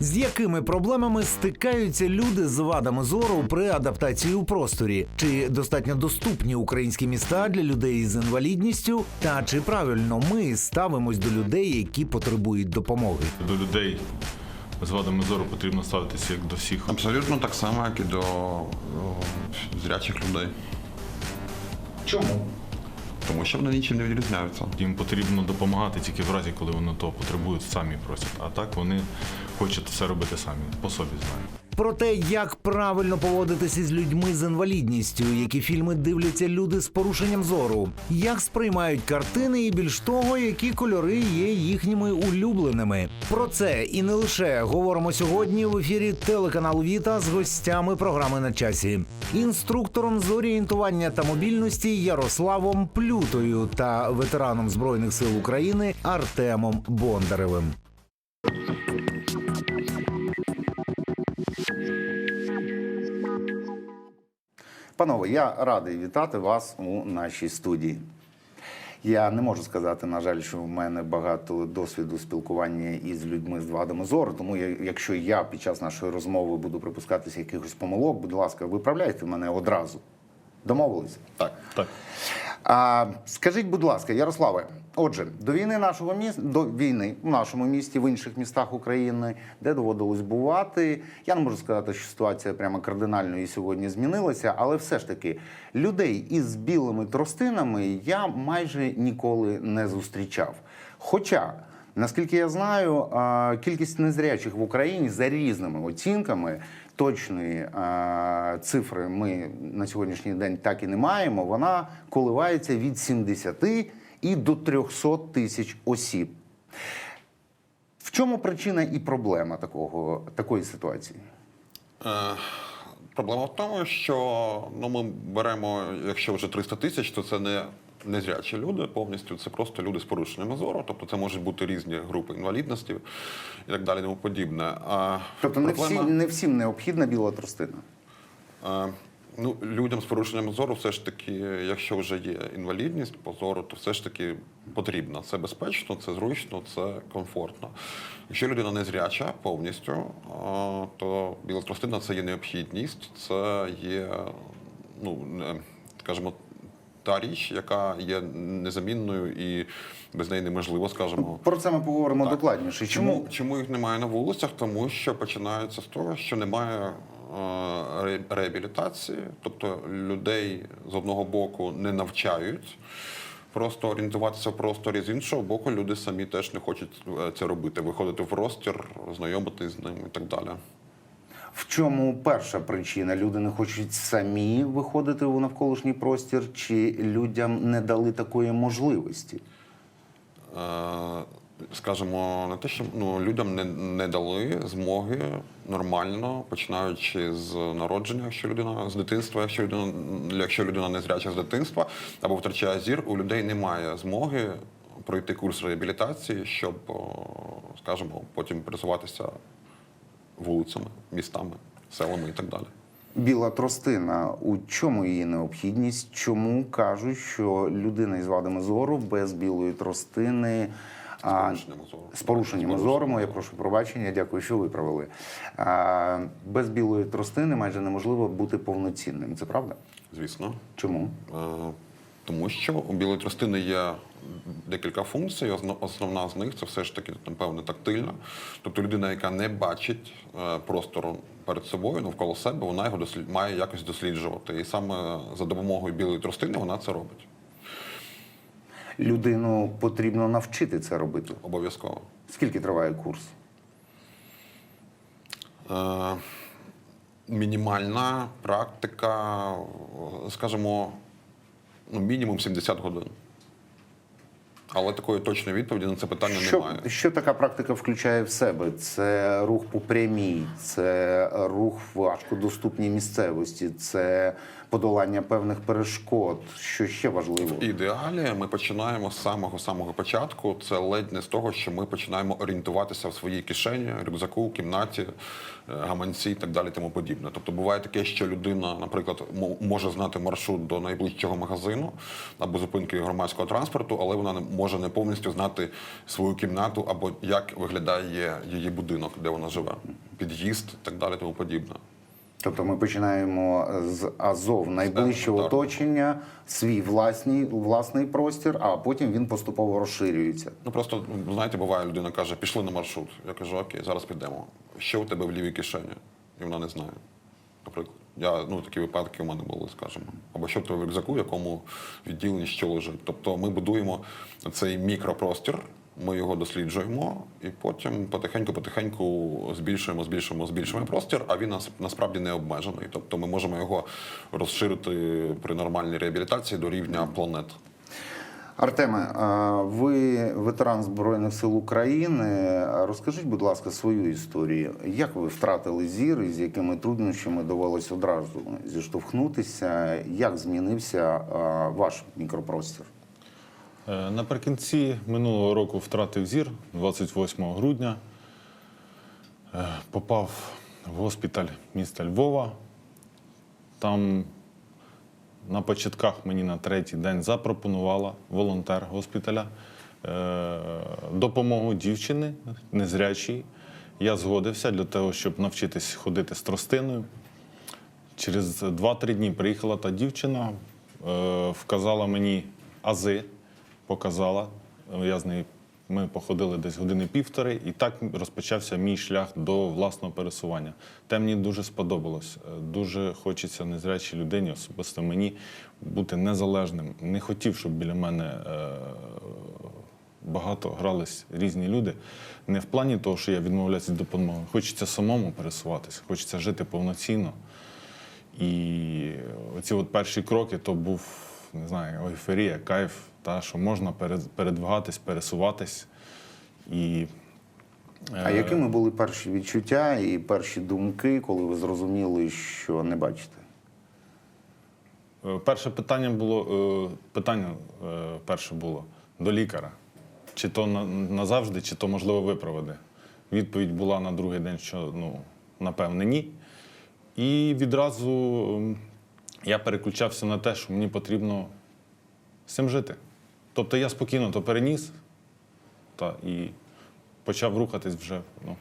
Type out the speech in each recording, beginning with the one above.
З якими проблемами стикаються люди з вадами зору при адаптації у просторі? Чи достатньо доступні українські міста для людей з інвалідністю? Та чи правильно ми ставимось до людей, які потребують допомоги? До людей з вадами зору потрібно ставитися як до всіх. Абсолютно так само, як і до зрячих людей. Чому? Тому що вони нічим не відрізняються. Їм потрібно допомагати тільки в разі, коли вони того потребують, самі просять. А так вони хочуть все робити самі, по собі знають. Про те, як правильно поводитися з людьми з інвалідністю, які фільми дивляться люди з порушенням зору, як сприймають картини, і більш того, які кольори є їхніми улюбленими. Про це і не лише говоримо сьогодні в ефірі телеканалу Віта з гостями програми на часі, інструктором з орієнтування та мобільності Ярославом Плютою та ветераном збройних сил України Артемом Бондаревим. Панове, я радий вітати вас у нашій студії. Я не можу сказати, на жаль, що в мене багато досвіду спілкування із людьми з вадами зору. Тому я, якщо я під час нашої розмови буду припускатися якихось помилок, будь ласка, виправляйте мене одразу. Домовилися? Так. Так. А, скажіть, будь ласка, Ярославе, отже, до війни нашого міста, до війни в нашому місті, в інших містах України, де доводилось бувати, я не можу сказати, що ситуація прямо кардинально і сьогодні змінилася, але все ж таки людей із білими тростинами я майже ніколи не зустрічав. Хоча. Наскільки я знаю, кількість незрячих в Україні за різними оцінками точної цифри ми на сьогоднішній день так і не маємо. Вона коливається від 70 і до 300 тисяч осіб. В чому причина і проблема такого, такої ситуації? Е, проблема в тому, що ну, ми беремо, якщо вже 300 тисяч, то це не незрячі люди повністю, це просто люди з порушеннями зору. Тобто це можуть бути різні групи інвалідності і так далі, тому подібне. А Тобто не, всі, не всім необхідна біла тростина. Е, Ну, людям з порушенням зору, все ж таки, якщо вже є інвалідність по зору, то все ж таки потрібно. Це безпечно, це зручно, це комфортно. Якщо людина незряча повністю, то біла тростина це є необхідність, це є, ну, скажімо, та річ, яка є незамінною і без неї неможливо, скажімо. Про це ми поговоримо Так. докладніше. Чому, Чому їх немає на вулицях? Тому що починається з того, що немає реабілітації, тобто людей з одного боку не навчають. Просто орієнтуватися в просторі з іншого боку, люди самі теж не хочуть е, це робити, виходити в простір, знайомитись з ним і так далі. В чому перша причина? Люди не хочуть самі виходити у навколишній простір, чи людям не дали такої можливості? Скажімо, не те, що ну, людям не, не дали змоги нормально, починаючи з народження, якщо людина з дитинства, якщо людина, якщо людина не зряча з дитинства або втрачає зір, у людей немає змоги пройти курс реабілітації, щоб, скажімо, потім пересуватися вулицями, містами, селами і так далі. Біла тростина. У чому її необхідність? Чому кажуть, що людина із вадами зору без білої тростини а, порушенням зору. з порушеннями З зору, я прошу пробачення, дякую, що виправили. А, без білої тростини майже неможливо бути повноцінним. Це правда? Звісно. Чому? Е, Тому що у білої тростини є декілька функцій. Осно- Основна з них це все ж таки, напевне, тактильна. Тобто людина, яка не бачить е, простору перед собою, навколо себе, вона його дослід... має якось досліджувати. І саме за допомогою білої тростини вона це робить. Людину потрібно навчити це робити. Обов'язково. Скільки триває курс? Е, Мінімальна практика, скажімо, ну, мінімум 70 годин. Але такої точної відповіді на це питання Що, немає. що така практика включає в себе? Це рух по прямій, це рух в важкодоступній місцевості, це подолання певних перешкод. Що ще важливо? В ідеалі ми починаємо з самого самого початку. Це ледь не з того, що ми починаємо орієнтуватися в своїй кишені, рюкзаку, кімнаті, е, гаманці і так далі, тому подібне. Тобто буває таке, що людина, наприклад, може знати маршрут до найближчого магазину або зупинки громадського транспорту, але вона не може не повністю знати свою кімнату або як виглядає її будинок, де вона живе, під'їзд і так далі, тому подібне. Тобто ми починаємо з Азов найближчого оточення, свій власний, власний простір, а потім він поступово розширюється. Ну просто ну, знаєте, буває, людина каже, пішли на маршрут. Я кажу, окей, зараз підемо. Що у тебе в лівій кишені? І вона не знає. Наприклад, я ну такі випадки у мене були, скажімо. Або що тебе в рюкзаку, в якому відділенні що лежить. Тобто ми будуємо цей мікропростір, ми його досліджуємо, і потім потихеньку-потихеньку збільшуємо, збільшуємо, збільшуємо простір, а він нас насправді не обмежений. Тобто ми можемо його розширити при нормальній реабілітації до рівня планет. Артеме, ви ветеран Збройних сил України. Розкажіть, будь ласка, свою історію. Як ви втратили зір і з якими труднощами довелось одразу зіштовхнутися? Як змінився ваш мікропростір? Е, Наприкінці минулого року втратив зір 28 грудня. Е, Попав в госпіталь міста Львова. Там на початках мені на третій день запропонувала волонтер госпіталя е, допомогу дівчини незрячій. Я згодився для того, щоб навчитись ходити з тростиною. Через 2-3 дні приїхала та дівчина, е, вказала мені ази, показала. Я з нею ми походили десь години півтори, і так розпочався мій шлях до власного пересування. Те мені дуже сподобалось. Е, Дуже хочеться незрячій людині, особисто мені, бути незалежним. Не хотів, щоб біля мене е, багато грались різні люди. Не в плані того, що я відмовляюся від допомоги. Хочеться самому пересуватися, хочеться жити повноцінно. І оці от перші кроки то був, не знаю, ейфорія, кайф, та, що можна перед- передвигатись, пересуватись. І А якими були перші відчуття і перші думки, коли ви зрозуміли, що не бачите? Е, Перше питання було е, питання е, перше було до лікаря. Чи то назавжди, чи то можливо виправити. Відповідь була на другий день, що ну, напевне, ні. І відразу я переключався на те, що мені потрібно з цим жити. Тобто я спокійно то переніс та, і почав рухатись вже ну,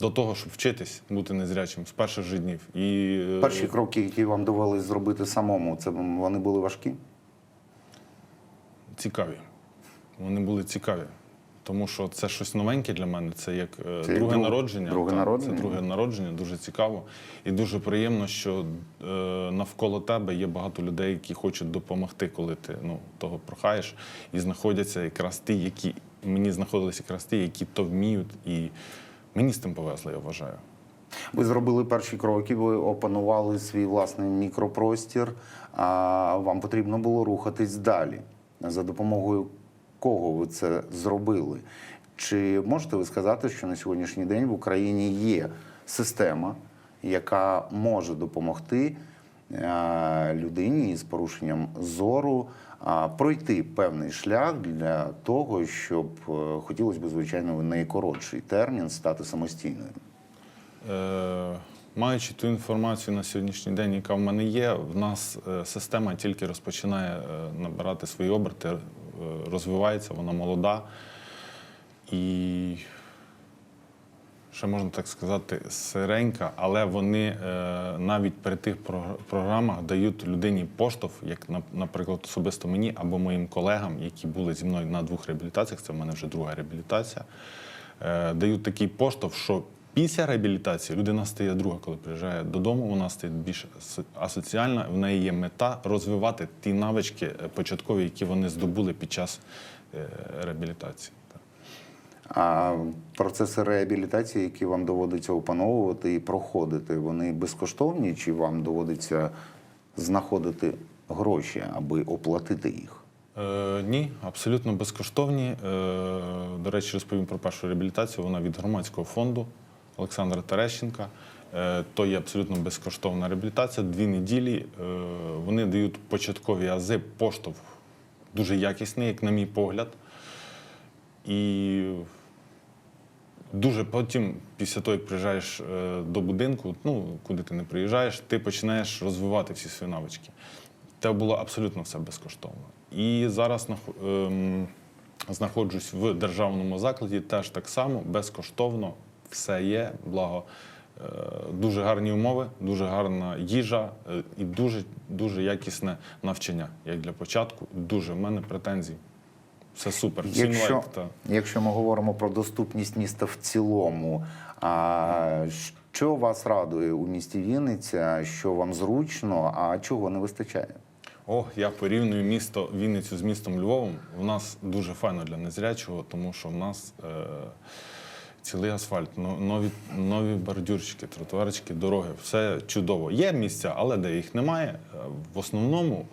до того, щоб вчитись бути незрячим з перших же днів. І, е, Перші кроки, які вам довелось зробити самому, це вони були важкі? цікаві. Вони були цікаві. Тому що це щось новеньке для мене. Це як е, Це друге друг- народження. друге Так, народження. Це друге народження, дуже цікаво. І дуже приємно, що е, навколо тебе є багато людей, які хочуть допомогти, коли ти ну, того прохаєш. І знаходяться якраз ті, які мені знаходилися якраз ті, які то вміють. І мені з тим повезло, я вважаю. Ви зробили перші кроки, ви опанували свій власний мікропростір, а вам потрібно було рухатись далі. За допомогою кого ви це зробили? Чи можете ви сказати, що на сьогоднішній день в Україні є система, яка може допомогти е, людині з порушенням зору пройти певний шлях для того, щоб е, хотілося б, звичайно, в найкоротший термін стати самостійною? Е, Маючи ту інформацію на сьогоднішній день, яка в мене є, в нас е, система тільки розпочинає е, набирати свої оберти, е, розвивається, вона молода. І ще можна так сказати, сиренька, але вони е, навіть при тих програмах дають людині поштовх, як, наприклад, особисто мені або моїм колегам, які були зі мною на двох реабілітаціях, це в мене вже друга реабілітація, е, дають такий поштовх, що після реабілітації людина стає друга, коли приїжджає додому, вона стає більш асоціальна, в неї є мета розвивати ті навички е, початкові, які вони здобули під час е, реабілітації. А процеси реабілітації, які вам доводиться опановувати і проходити, вони безкоштовні, чи вам доводиться знаходити гроші, аби оплатити їх? Е, ні, абсолютно безкоштовні. Е, до речі, розповім про першу реабілітацію. Вона від громадського фонду Олександра Терещенка. Е, То є абсолютно безкоштовна реабілітація. Дві неділі е, вони дають початкові ази, поштовх дуже якісний, як на мій погляд. І дуже потім, після того, як приїжджаєш е, до будинку, ну куди ти не приїжджаєш, ти починаєш розвивати всі свої навички. Це було абсолютно все безкоштовно. І зараз ем, знаходжусь в державному закладі, теж так само, безкоштовно, все є, благо. Е, Дуже гарні умови, дуже гарна їжа е, і дуже дуже якісне навчання. Як для початку, дуже в мене претензій. Все супер. Якщо, лайк. Та. якщо ми говоримо про доступність міста в цілому, а що вас радує у місті Вінниця, що вам зручно, а чого не вистачає? О, я порівнюю місто Вінницю з містом Львовом. У нас дуже файно для незрячого, тому що в нас е, цілий асфальт, нові, нові бордюрчики, тротуарчики, дороги. Все чудово. Є місця, але де їх немає. Е, В основному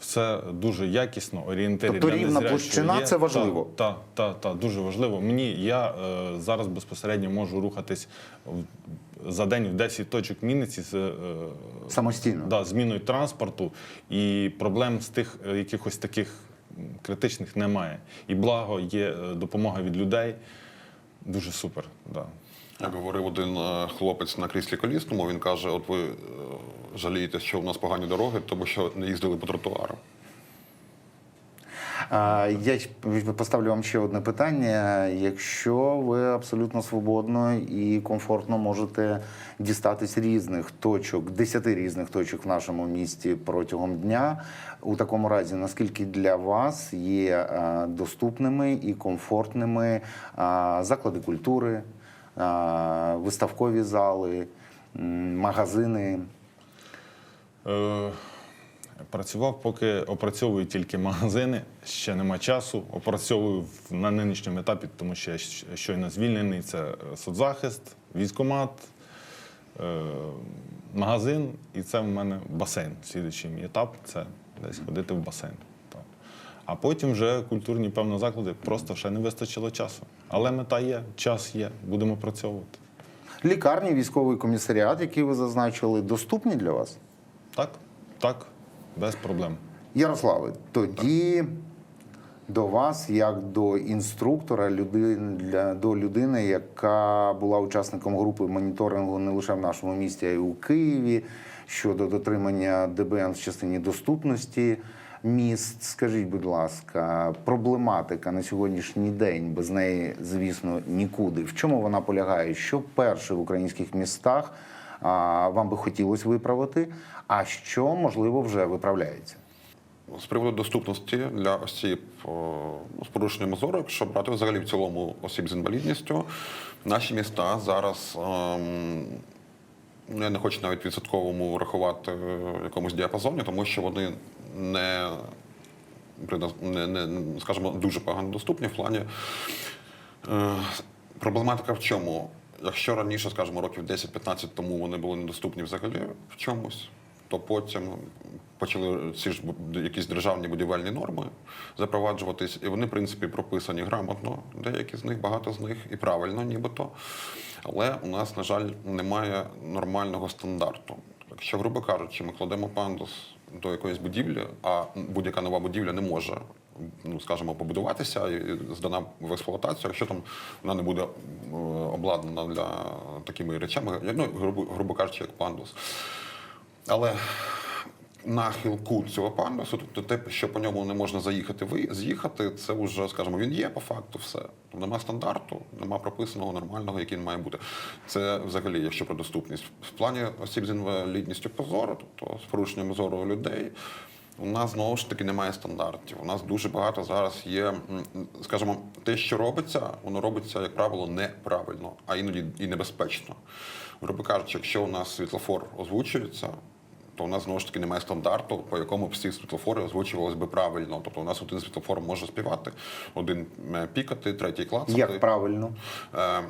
все дуже якісно, орієнтири Тобто для рівна площина є. це важливо? Так, так, так, дуже важливо. Мені я е, зараз безпосередньо можу рухатись в- за день в 10 точок Вінниці з е, Самостійно? Да, зміною транспорту і проблем з тих е, якихось таких критичних немає. І благо є е, допомога від людей. Дуже супер. Да. Як говорив один е, хлопець на кріслі колісному, він каже: от ви е, жалієте, що у нас погані дороги, тому що не їздили по тротуару. Я поставлю вам ще одне питання. Якщо ви абсолютно свободно і комфортно можете дістатись різних точок, десяти різних точок в нашому місті протягом дня, у такому разі, наскільки для вас є доступними і комфортними заклади культури, виставкові зали, магазини? Працював, поки опрацьовую тільки магазини, ще нема часу. Опрацьовую на нинішньому етапі, тому що я щойно звільнений. Це е, соцзахист, військкомат, е, магазин, і це в мене басейн. Слідуючий мій етап це десь ходити в басейн. А потім вже культурні певно заклади просто ще не вистачило часу. Але мета є, час є, будемо працьовувати. Лікарні, військовий комісаріат, який ви зазначили, доступні для вас? Так, так, без проблем. Ярославе, тоді до вас, як до інструктора, людини, до людини, яка була учасником групи моніторингу не лише в нашому місті, а й у Києві щодо дотримання ДБН в частині доступності міст. Скажіть, будь ласка, проблематика на сьогоднішній день, без неї, звісно, нікуди. В чому вона полягає? Що перше в українських містах вам би хотілося виправити, а що можливо вже виправляється? З приводу доступності для осіб ну, з порушенням зору, якщо брати взагалі в цілому осіб з інвалідністю, наші міста зараз. ем, ну, я не хочу навіть відсотковому врахувати якомусь діапазоні, тому що вони не, не, не скажімо, дуже погано доступні в плані. Е, проблематика в чому? Якщо раніше, скажімо, років 10-15 тому вони були недоступні взагалі в чомусь, то потім почали ці ж якісь державні будівельні норми запроваджуватись, і вони, в принципі, прописані грамотно. Деякі з них, багато з них і правильно, нібито. Але у нас, на жаль, немає нормального стандарту. Якщо, грубо кажучи, ми кладемо пандус до якоїсь будівлі, а будь-яка нова будівля не може, ну скажімо, побудуватися і здана в експлуатацію, якщо там вона не буде е, обладнана для такими речами, ну, грубо, грубо кажучи, як пандус. Але на хилку цього пандусу, тобто те, що по ньому не можна заїхати, ви з'їхати, це вже, скажімо, він є по факту все. Тобто Нема стандарту, нема прописаного нормального, який він має бути. Це взагалі, якщо про доступність. В плані осіб з інвалідністю по зору, тобто з порушенням зору людей. У нас знову ж таки немає стандартів. У нас дуже багато зараз є, скажімо, те, що робиться, воно робиться, як правило, неправильно, а іноді і небезпечно. Грубо кажучи, якщо у нас світлофор озвучується, то у нас знову ж таки немає стандарту, по якому всі світлофори озвучувалися би правильно. Тобто у нас один світлофор може співати, один е, пікати, третій клацати. Як правильно? Е,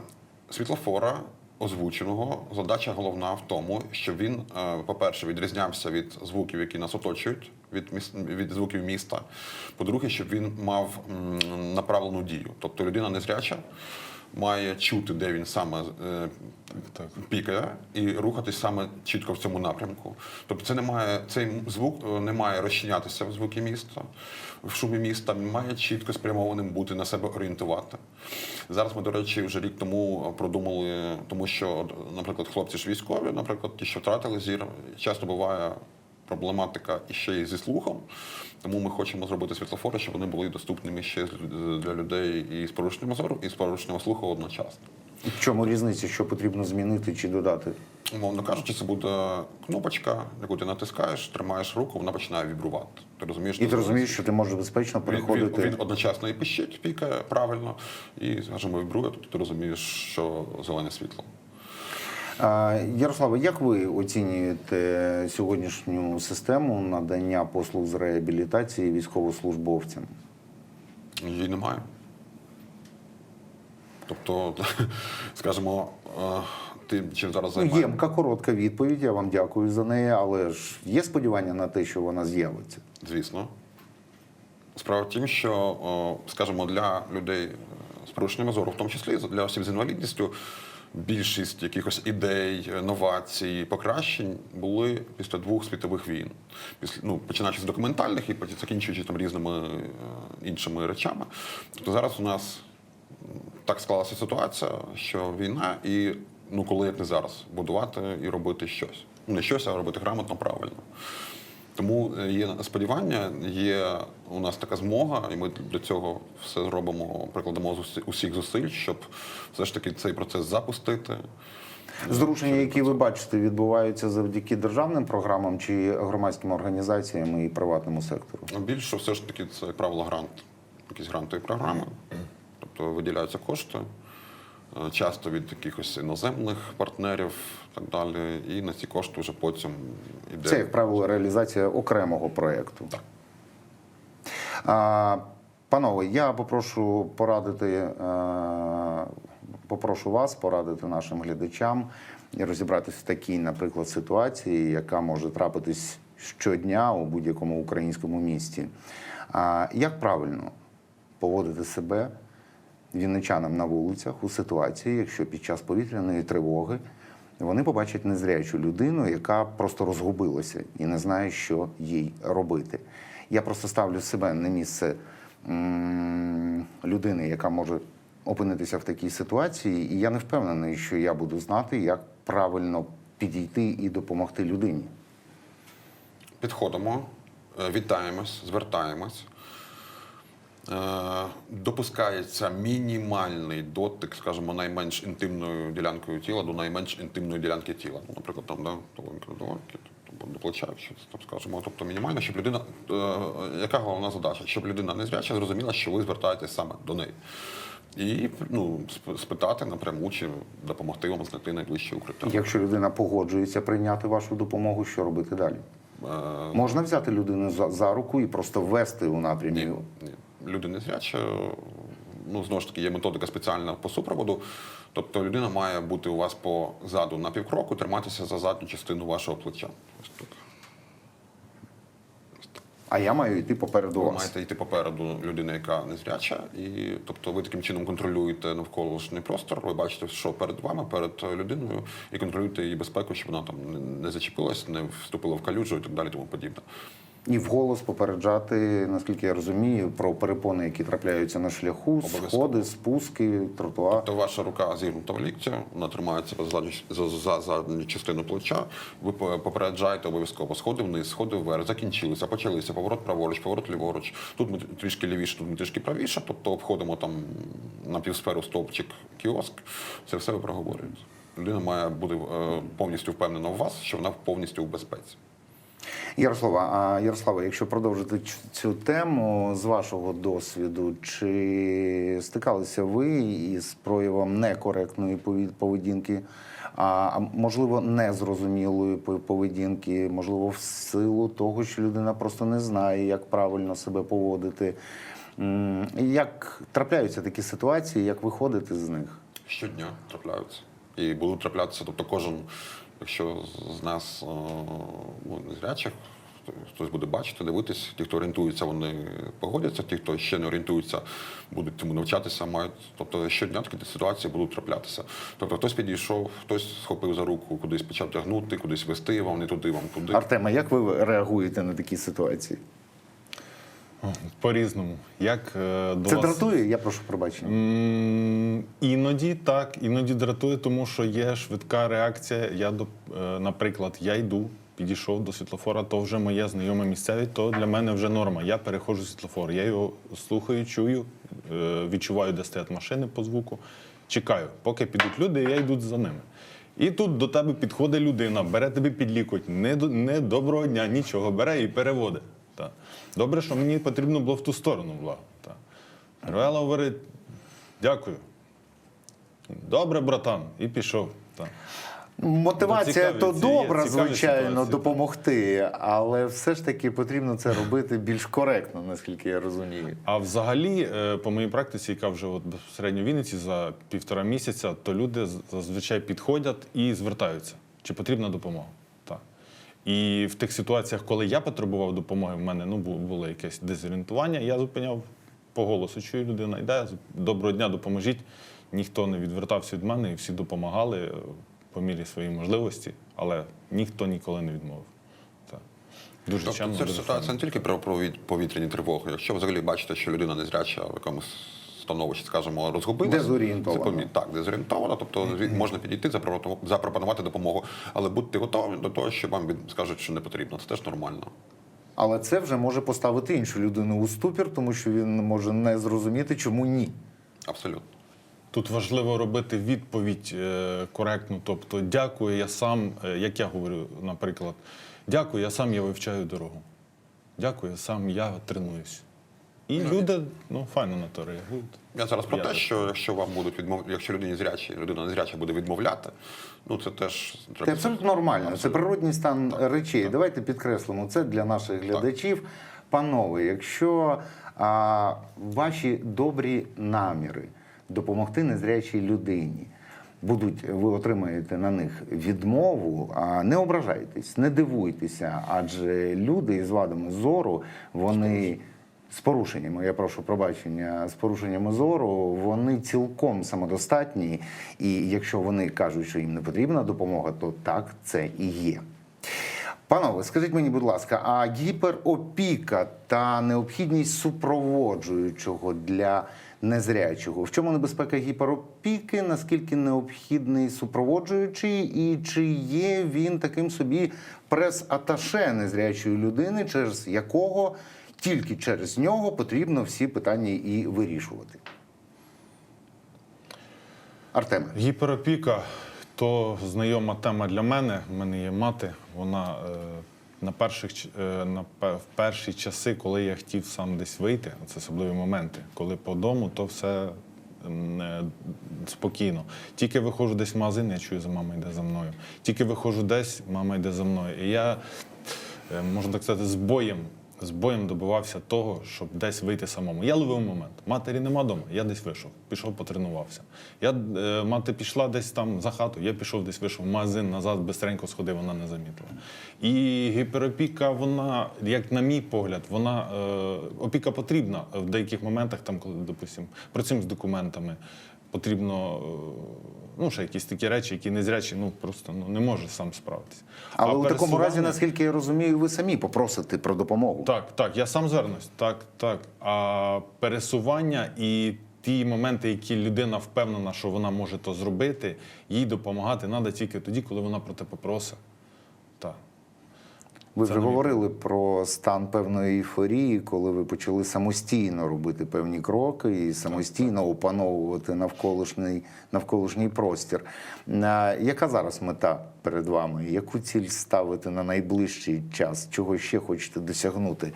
світлофора озвученого задача головна в тому, щоб він, е, по-перше, відрізнявся від звуків, які нас оточують, від, міс... від звуків міста. По-друге, щоб він мав направлену дію. Тобто людина незряча має чути, де він саме е, Так. пікає, і рухатись саме чітко в цьому напрямку. Тобто це не має, цей звук е, не має розчинятися в звуки міста, в шумі міста, має чітко спрямованим бути на себе орієнтувати. Зараз ми, до речі, вже рік тому продумали, тому що, наприклад, хлопці ж військові, наприклад, ті, що втратили зір, часто буває проблематика іще й зі слухом. Тому ми хочемо зробити світлофори, щоб вони були доступними ще для людей і з порушенням зору, і з порушенням слуху одночасно. В чому різниця, що потрібно змінити чи додати? Умовно кажучи, це буде кнопочка, яку ти натискаєш, тримаєш руку, вона починає вібрувати. Ти розумієш, І ти розумієш, що ти можеш безпечно він, він, переходити. він одночасно і пищить, пікає правильно, і, скажімо, вібрує, тобто ти розумієш, що зелене світло. Ярославе, як ви оцінюєте сьогоднішню систему надання послуг з реабілітації військовослужбовцям? Її немає. Тобто, скажімо, е, ти чим зараз Ну, займаєшся? ємка, коротка відповідь. Я вам дякую за неї, але ж є сподівання на те, що вона з'явиться. Звісно. Справа в тім, що, скажімо, для людей з порушеннями зору, в тому числі для осіб з інвалідністю, більшість якихось ідей, новацій, покращень були після двох світових війн. Після, ну, починаючи з документальних і закінчуючи там різними е, іншими речами. Тобто зараз у нас так склалася ситуація, що війна, і ну коли як не зараз будувати і робити щось. Ну, не щось, а робити грамотно, правильно. Тому е, є сподівання, є у нас така змога, і ми для цього все зробимо, прикладемо усіх зусиль, щоб все ж таки цей процес запустити. Зрушення, які ви бачите, відбуваються завдяки державним програмам чи громадським організаціям і приватному сектору. Ну, Більше все ж таки це, як правило, грант, якісь грантові програми. Тобто виділяються кошти, часто від якихось іноземних партнерів і так далі. І на ці кошти вже потім іде. Це, як правило, реалізація окремого проєкту. Так. А, панове, я попрошу порадити, е, попрошу вас порадити нашим глядачам і розібратися в такій, наприклад, ситуації, яка може трапитись щодня у будь-якому українському місті. Як правильно поводити себе вінничанам на вулицях у ситуації, якщо під час повітряної тривоги вони побачать незрячу людину, яка просто розгубилася і не знає, що їй робити. Я просто ставлю себе на місце людини, яка може опинитися в такій ситуації, і я не впевнений, що я буду знати, як правильно підійти і допомогти людині. Підходимо, е, вітаємось, звертаємось. Е, Допускається мінімальний дотик, скажімо, найменш інтимною ділянкою тіла до найменш інтимної ділянки тіла. Ну, наприклад, там, да, долоньки до долоньки, тобто до плеча, там, скажімо, тобто мінімально, щоб людина, е, яка головна задача? Щоб людина незряча зрозуміла, що ви звертаєтесь саме до неї. І ну, спитати напряму, чи допомогти вам знайти найближче укриття. Якщо людина погоджується прийняти вашу допомогу, що робити далі? Е, Можна взяти людину за, за руку і просто ввести у напрямі. Ні, ні. Люди не зрячі. Ну, знову ж таки, є методика спеціальна по супроводу. Тобто людина має бути у вас позаду на півкроку, триматися за задню частину вашого плеча. Ось тут. А я маю йти попереду Ви вас. маєте йти попереду людини, яка незряча, і тобто ви таким чином контролюєте навколишній простор. Ви бачите, що перед вами, перед людиною, і контролюєте її безпеку, щоб вона там не зачепилась, не вступила в калюжу і так далі, тому подібне. І вголос попереджати, наскільки я розумію, про перепони, які трапляються на шляху, Обов'язково. сходи, спуски, тротуар. То ваша рука зігнута в лікті, вона тримається за задню, за, за задню частину плеча. Ви попереджаєте обов'язково сходи вниз, сходи вверх, закінчилися, почалися, поворот праворуч, поворот ліворуч. Тут ми трішки лівіше, тут ми трішки правіше, тобто обходимо там на півсферу стовпчик, кіоск. Це все ви проговорюєте. Людина має бути е, повністю впевнена в вас, що вона повністю в безпеці. Ярослава, а Ярослава, якщо продовжити цю тему з вашого досвіду, чи стикалися ви із проявом некоректної поведінки, а можливо незрозумілої поведінки, можливо, в силу того, що людина просто не знає, як правильно себе поводити? Як трапляються такі ситуації, як виходити з них? Щодня трапляються. І будуть траплятися, тобто кожен, якщо з нас е, ну, незрячих, хтось буде бачити, дивитись. Ті, хто орієнтується, вони погодяться. Ті, хто ще не орієнтується, будуть тому навчатися, мають. Тобто щодня такі ситуації будуть траплятися. Тобто хтось підійшов, хтось схопив за руку, кудись почав тягнути, кудись вести вам, не туди, вам туди. Артема, як ви реагуєте на такі ситуації? По-різному. Як е, до Це вас... дратує? Я прошу пробачення. М, Іноді так, іноді дратує, тому що є швидка реакція. Я до, е, наприклад, я йду, підійшов до світлофора, то вже моє знайоме місцеві, то для мене вже норма. Я переходжу світлофор. Я його слухаю, чую, е, відчуваю, де стоять машини по звуку. Чекаю, поки підуть люди, я йду за ними. І тут до тебе підходить людина, бере тебе під лікоть, не, до- не доброго дня, нічого, бере і переводить. Та. Добре, що мені потрібно було в ту сторону. Була. Та. Руела говорить, дякую. Добре, братан, і пішов. Так. Мотивація то добра, звичайно, ситуації, допомогти, але все ж таки потрібно це робити більш коректно, наскільки я розумію. А взагалі, е, по моїй практиці, яка вже от безпосередньо в Вінниці за півтора місяця, то люди зазвичай підходять і звертаються, чи потрібна допомога. І в тих ситуаціях, коли я потребував допомоги, в мене ну, було якесь дезорієнтування, я зупиняв по голосу, чую людина йде, доброго дня, допоможіть. Ніхто не відвертався від мене і всі допомагали е, по мірі своєї можливості, але ніхто ніколи не відмовив. Так. Дуже Тобто чемно, це дуже ситуація не тільки про повітряні тривоги. Якщо ви взагалі бачите, що людина незряча в якомусь становищі, скажімо, розгубилася, Дезорієнтована. Так, дезорієнтована, тобто звід- можна підійти, запропонувати допомогу, але будьте готові до того, що вам скажуть, що не потрібно. Це теж нормально. Але це вже може поставити іншу людину у ступір, тому що він може не зрозуміти, чому ні. Абсолютно. Тут важливо робити відповідь е, коректну. Тобто, дякую, я сам, е, як я говорю, наприклад, дякую, я сам я вивчаю дорогу. Дякую, сам я тренуюсь. І люди ну, файно на то реагують. Я зараз про Я те, так. що якщо вам будуть відмов... якщо людині зрячі, людина незряча буде відмовляти, ну це теж Це абсолютно нормально. Це природній стан речей. Давайте підкреслимо це для наших глядачів. Панове, якщо а, ваші добрі наміри допомогти незрячій людині. Будуть, ви отримаєте на них відмову, а не ображайтесь, не дивуйтеся, адже люди із вадами зору, вони з порушеннями, я прошу пробачення, з порушеннями зору, вони цілком самодостатні. І якщо вони кажуть, що їм не потрібна допомога, то так це і є. Панове, скажіть мені, будь ласка, а гіперопіка та необхідність супроводжуючого для незрячого. В чому небезпека гіперопіки? Наскільки необхідний супроводжуючий, і чи є він таким собі прес-аташе незрячої людини, через якого тільки через нього потрібно всі питання і вирішувати? Артеме. Гіперопіка то знайома тема для мене. У мене є мати. Вона е, на перших е, на в перші часи, коли я хотів сам десь вийти, це особливі моменти. Коли по дому, то все не спокійно. Тільки виходжу десь в магазин, я чую, за мама йде за мною. Тільки виходжу десь, мама йде за мною. І я, е, можна так сказати, з боєм. З боєм добивався того, щоб десь вийти самому. Я ловив момент. Матері нема вдома, я десь вийшов, пішов, потренувався. Я, е, мати пішла десь там за хату, я пішов десь вийшов в магазин, назад бистренько сходив, вона не замітила. І гіперопіка, вона, як на мій погляд, вона е, опіка потрібна в деяких моментах, там, коли, допустимо, працюємо з документами. Потрібно е, ну, ще якісь такі речі, які незрячі, ну просто ну, не може сам справитися. Але А у такому разі, наскільки я розумію, ви самі попросите про допомогу. так, так, я сам звернусь. Так, так. А пересування і ті моменти, які людина впевнена, що вона може то зробити, їй допомагати треба тільки тоді, коли вона про те попросить. Так. Ви вже говорили про стан певної ейфорії, коли ви почали самостійно робити певні кроки і самостійно опановувати навколишній, навколишній простір. Яка зараз мета перед вами? Яку ціль ставити на найближчий час? Чого ще хочете досягнути?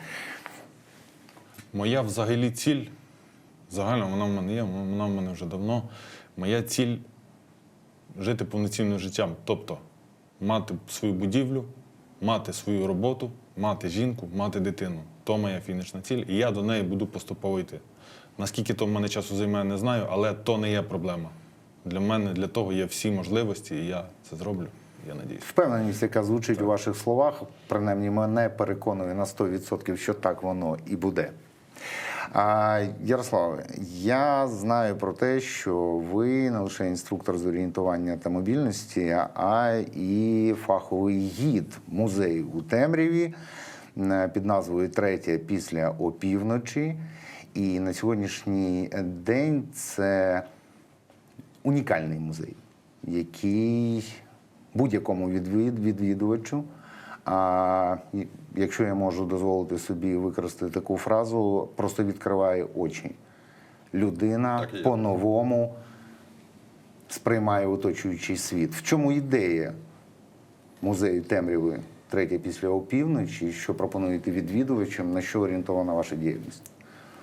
Моя взагалі ціль, загально вона в мене є, вона в мене вже давно. Моя ціль жити повноцінним життям. Тобто мати свою будівлю, мати свою роботу, мати жінку, мати дитину. То моя фінішна ціль, і я до неї буду поступово йти. Наскільки то в мене часу займе, не знаю, але то не є проблема. Для мене для того є всі можливості, і я це зроблю. я надіюсь. Впевненість, яка звучить у ваших словах, принаймні мене переконує на 100%, що так воно і буде. Ярославе, я знаю про те, що ви не лише інструктор з орієнтування та мобільності, а і фаховий гід музею у темряві під назвою Третя після опівночі. І на сьогоднішній день це унікальний музей, який будь-якому відвід, відвідувачу. А якщо я можу дозволити собі використати таку фразу, просто відкриває очі. Людина по-новому сприймає оточуючий світ. В чому ідея музею темряви третя після опівночі, що пропонуєте відвідувачам, на що орієнтована ваша діяльність?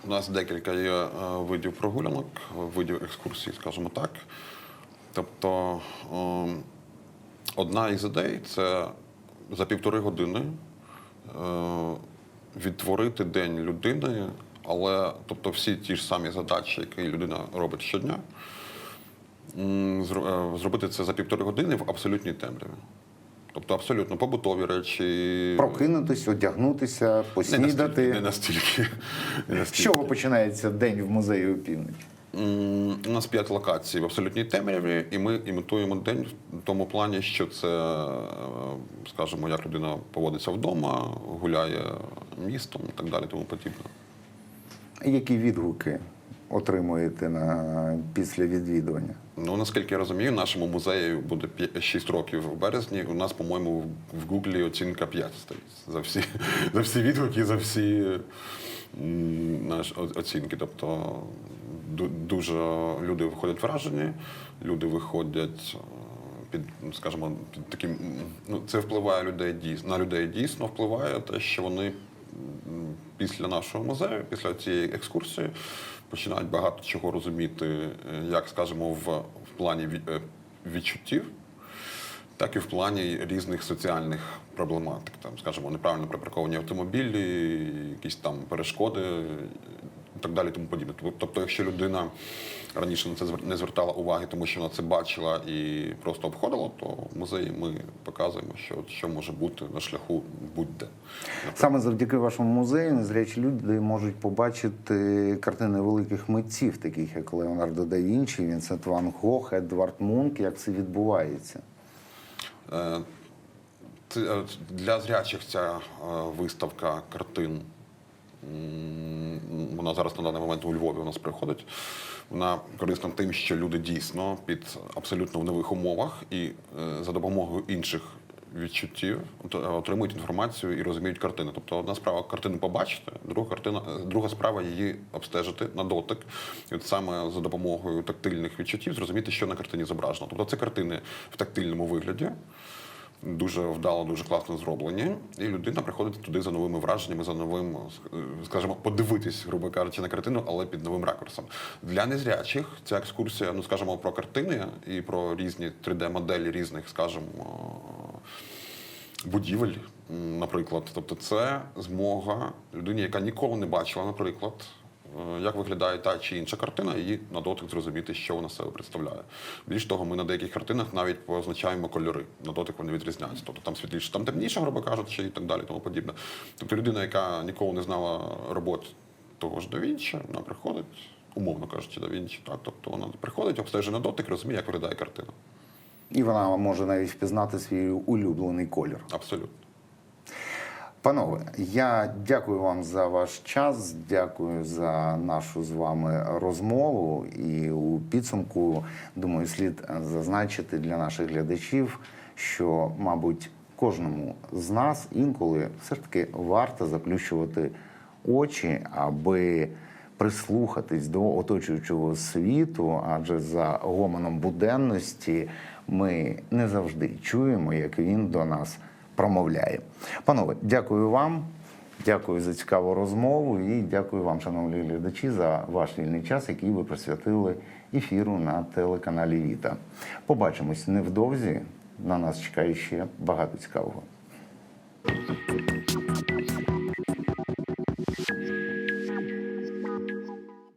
У нас декілька є е, видів прогулянок, видів екскурсій, скажімо так. Тобто е, одна із ідей це за півтори години е, відтворити день людини, але тобто всі ті ж самі задачі, які людина робить щодня, е, зробити це за півтори години в абсолютній темряві. Тобто абсолютно побутові речі. Прокинутись, одягнутися, не поснідати. настільки. Не настільки. Не З чого починається день в музеї опівночі? М, У нас п'ять локацій в абсолютній темряві, і ми імітуємо день в тому плані, що це, е, скажімо, як людина поводиться вдома, гуляє містом і так далі, тому подібне. Які відгуки отримуєте на після відвідування? Ну, наскільки я розумію, нашому музею буде 6 років в березні. У нас, по-моєму, в- Гуглі оцінка 5 стоїть за всі, за всі відгуки, за всі м, наш, о- оцінки. Тобто дуже люди виходять вражені, люди виходять. е, Під, скажімо, під таким, ну, це впливає людей дійсно на людей дійсно впливає те, що вони після нашого музею, після цієї екскурсії, починають багато чого розуміти, е, як скажімо, в, плані е, відчуттів, так і в плані різних соціальних проблематик. Там, скажімо, неправильно припарковані автомобілі, якісь там перешкоди так далі, тому подібне. Тобто- якщо людина раніше на це не звертала уваги, тому що вона це бачила і просто обходила, то в музеї ми показуємо, що, що може бути на шляху будь-де. Саме завдяки вашому музею незрячі люди можуть побачити картини великих митців, таких як Леонардо да Вінчі, Вінсент Ван Гог, Едвард Мунк. Як це відбувається? Е, е, Для зрячих ця е, виставка картин. Вона зараз на даний момент у Львові у нас приходить. Вона корисна тим, що люди дійсно під абсолютно в нових умовах і е, за допомогою інших відчуттів е, отримують інформацію і розуміють картини. Тобто одна справа картину побачити, друга картина, е, друга справа її обстежити на дотик. І от саме за допомогою тактильних відчуттів зрозуміти, що на картині зображено. Тобто це картини в тактильному вигляді дуже вдало, дуже класно зроблені. І людина приходить туди за новими враженнями, за новим, скажімо, подивитись, грубо кажучи, на картину, але під новим ракурсом. Для незрячих ця екскурсія, ну скажімо, про картини і про різні 3D-моделі різних, скажімо, будівель, наприклад. Тобто, це змога людині, яка ніколи не бачила, наприклад. Е, Як виглядає та чи інша картина, і на дотик зрозуміти, що вона себе представляє. Більш того, ми на деяких картинах навіть позначаємо кольори. На дотик вони відрізняються. Тобто там світліше, там темніше, грубо кажучи, і так далі, тому подібне. Тобто людина, яка ніколи не знала робот того ж да Вінчі, вона приходить, умовно кажучи, да Вінчі, так. Тобто вона приходить, обстежує на дотик, розуміє, як виглядає картина. І вона може навіть впізнати свій улюблений колір. Абсолютно. Панове, я дякую вам за ваш час, дякую за нашу з вами розмову. І у підсумку, думаю, слід зазначити для наших глядачів, що, мабуть, кожному з нас інколи все ж таки варто заплющувати очі, аби прислухатись до оточуючого світу, адже за гомоном буденності ми не завжди чуємо, як він до нас промовляє. Панове, дякую вам. Дякую за цікаву розмову і дякую вам, шановні глядачі, за ваш вільний час, який ви присвятили ефіру на телеканалі Віта. Побачимось невдовзі. На нас чекає ще багато цікавого.